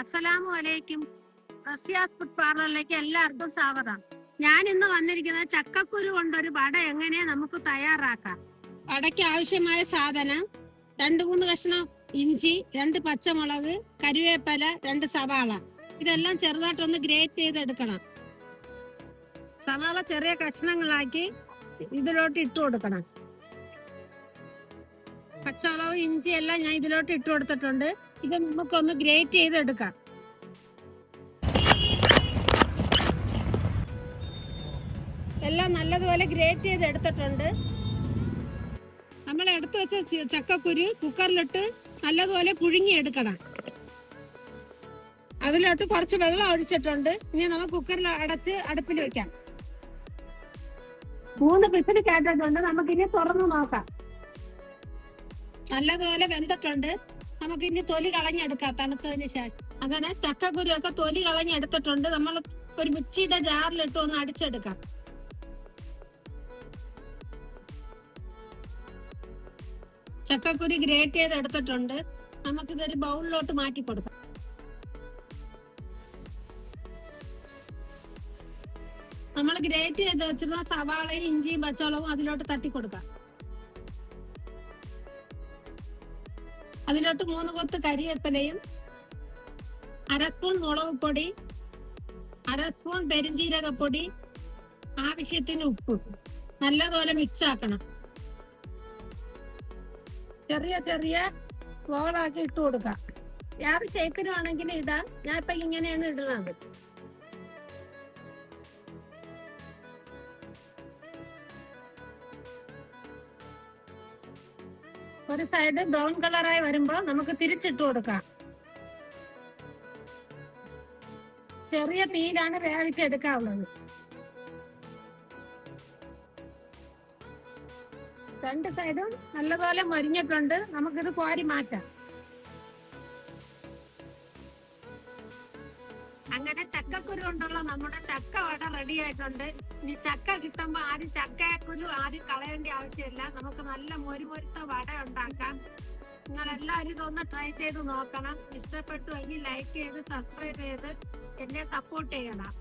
അസ്സലാമു അലൈക്കും ഫുഡ് പാർലറിലേക്ക് എല്ലാവർക്കും സ്വാഗതം. ഞാൻ ഇന്ന് വന്നിരിക്കുന്നത് ചക്കക്കുരു കൊണ്ടൊരു വട എങ്ങനെ നമുക്ക് തയ്യാറാക്കാം. വടയ്ക്ക് ആവശ്യമായ സാധനം രണ്ട് മൂന്ന് കഷ്ണം ഇഞ്ചി രണ്ട് പച്ചമുളക് കരുവേപ്പില രണ്ട് സവാള. ഇതെല്ലാം ചെറുതായിട്ടൊന്ന് ഗ്രേറ്റ് ചെയ്തെടുക്കണം. സവാള ചെറിയ കഷ്ണങ്ങളാക്കി ഇതിലോട്ട് ഇട്ട് കൊടുക്കണം. പച്ചമുളക് ഇഞ്ചി എല്ലാം ഞാൻ ഇതിലോട്ട് ഇട്ട് കൊടുത്തിട്ടുണ്ട്. ഇത് നമുക്കൊന്ന് ഗ്രേറ്റ് ചെയ്തെടുക്കാം. എല്ലാം നല്ലതുപോലെ ഗ്രേറ്റ് ചെയ്ത് എടുത്തിട്ടുണ്ട് നമ്മൾ എടുത്തു വെച്ച ചക്കക്കുരു കുക്കറിലിട്ട് നല്ലതുപോലെ പുഴുങ്ങി എടുക്കണം അതിലോട്ട് കുറച്ച് വെള്ളം ഒഴിച്ചിട്ടുണ്ട്. ഇനി നമ്മൾ കുക്കറിൽ അടച്ച് അടുപ്പിൽ വെക്കാം. മൂന്ന് പിസിൽ കേട്ടിട്ടുണ്ട്. നമുക്കിനി തുറന്നു നോക്കാം. നല്ലതുപോലെ വെന്തിട്ടുണ്ട്. നമുക്ക് ഇനി തൊലി കളഞ്ഞെടുക്കാം തണുത്തതിന് ശേഷം. അങ്ങനെ ചക്കക്കുരു ഒക്കെ തൊലി കളഞ്ഞെടുത്തിട്ടുണ്ട്. നമ്മൾ ഒരു മിക്സിയുടെ ജാറിലിട്ട് ഒന്ന് അടിച്ചെടുക്കാം. ചക്കക്കുരു ഗ്രേറ്റ് ചെയ്ത് എടുത്തിട്ടുണ്ട് നമുക്കിതൊരു ബൗളിലോട്ട് മാറ്റി കൊടുക്കാം. നമ്മൾ ഗ്രേറ്റ് ചെയ്ത് വെച്ചിരുന്ന സവാളയും ഇഞ്ചിയും പച്ചവളവും അതിലോട്ട് തട്ടി കൊടുക്കാം അതിലോട്ട് മൂന്ന് കൊത്ത് കരിവേപ്പിലയും അര സ്പൂൺ മുളക് പൊടി അര സ്പൂൺ പെരിഞ്ജീരകപ്പൊടി ആവശ്യത്തിന് ഉപ്പ്. നല്ലതുപോലെ മിക്സ് ആക്കണം. ചെറിയ ചെറിയ ബോളാക്കി ഇട്ട് കൊടുക്കാം. യാറ് ഷേക്കിനുവാണെങ്കിൽ ഇടാം. ഞാൻ ഇപ്പൊ ഇങ്ങനെയാണ് ഇടുന്നത്. ഒരു സൈഡ് ബ്രൗൺ കളറായി വരുമ്പോൾ നമുക്ക് തിരിച്ചിട്ട് കൊടുക്കാം. ചെറിയ തീയിലാണ് വേവിച്ചെടുക്കാവുന്നത് രണ്ട് സൈഡും നല്ലപോലെ മൊരിഞ്ഞിട്ടുണ്ട്. നമുക്കിത് കോരി മാറ്റാം. അങ്ങനെ ചക്കക്കുരു കൊണ്ടുള്ള നമ്മുടെ ചക്ക വട റെഡി ആയിട്ടുണ്ട്. ഇനി ചക്ക കിട്ടുമ്പോ ആരും ചക്കക്കുരു ആരും കളയേണ്ട ആവശ്യമില്ല. നമുക്ക് നല്ല മൊരുമൊരുത്ത വട ഉണ്ടാക്കാം. നിങ്ങൾ എല്ലാവരും ഇതൊന്ന് ട്രൈ ചെയ്ത് നോക്കണം. ഇഷ്ടപ്പെട്ടു എങ്കിൽ ലൈക്ക് ചെയ്ത് സബ്സ്ക്രൈബ് ചെയ്ത് എന്നെ സപ്പോർട്ട് ചെയ്യണം.